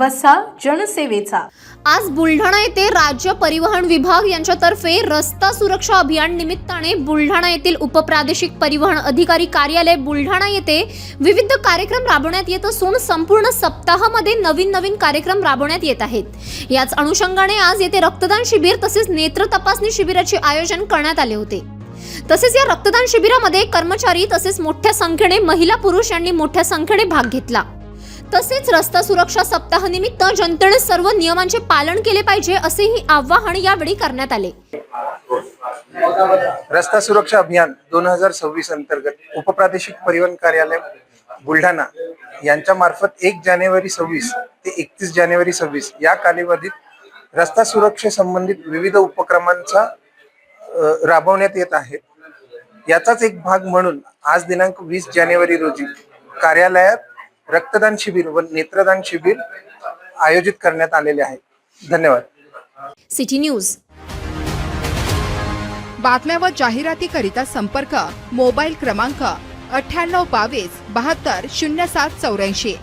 वसा जनसेवेचा. आज बुलढाणा येथे राज्य परिवहन विभाग यांच्यातर्फे रस्ता सुरक्षा अभियान निमित्ताने बुलढाणा येथील उपप्रादेशिक परिवहन अधिकारी कार्यालय बुलढाणा येथे विविध कार्यक्रम राबवण्यात येत असून संपूर्ण सप्ताहामध्ये नवीन नवीन कार्यक्रम राबवण्यात येत आहेत. याच अनुषंगाने आज येथे रक्तदान शिबिर तसेच नेत्र तपासणी शिबिराचे आयोजन करण्यात आले होते. तसेच या रक्तदान शिबिरामध्ये कर्मचारी तसेच मोठ्या संख्येने महिला पुरुष यांनी मोठ्या संख्येने भाग घेतला. तसेच रस्ता सुरक्षा सप्ताहानिमित्त जनतेने सर्व नियमांचे पालन केले पाहिजे असेही आवाहन यावेळी करण्यात आले. रस्ता सुरक्षा अभियान दोन हजार सव्वीस अंतर्गत उपप्रादेशिक परिवहन कार्यालय बुलढाणा यांच्या मार्फत एक जानेवारी सव्वीस ते एकतीस जानेवारी सव्वीस या कालावधीत रस्ता सुरक्षेसंबंधित विविध उपक्रमांचा राबवण्यात येत आहे. याचाच एक भाग म्हणून आज दिनांक वीस जानेवारी रोजी कार्यालयात रक्तदान शिबिर व नेत्रदान शिबिर आयोजित करण्यात आलेले आहे. धन्यवाद. City News. बातम्या व जाहिरातीकरिता संपर्क मोबाईल क्रमांक अठ्ठ्याण्णव बावीस बहात्तर शून्य सात चौऱ्याऐंशी.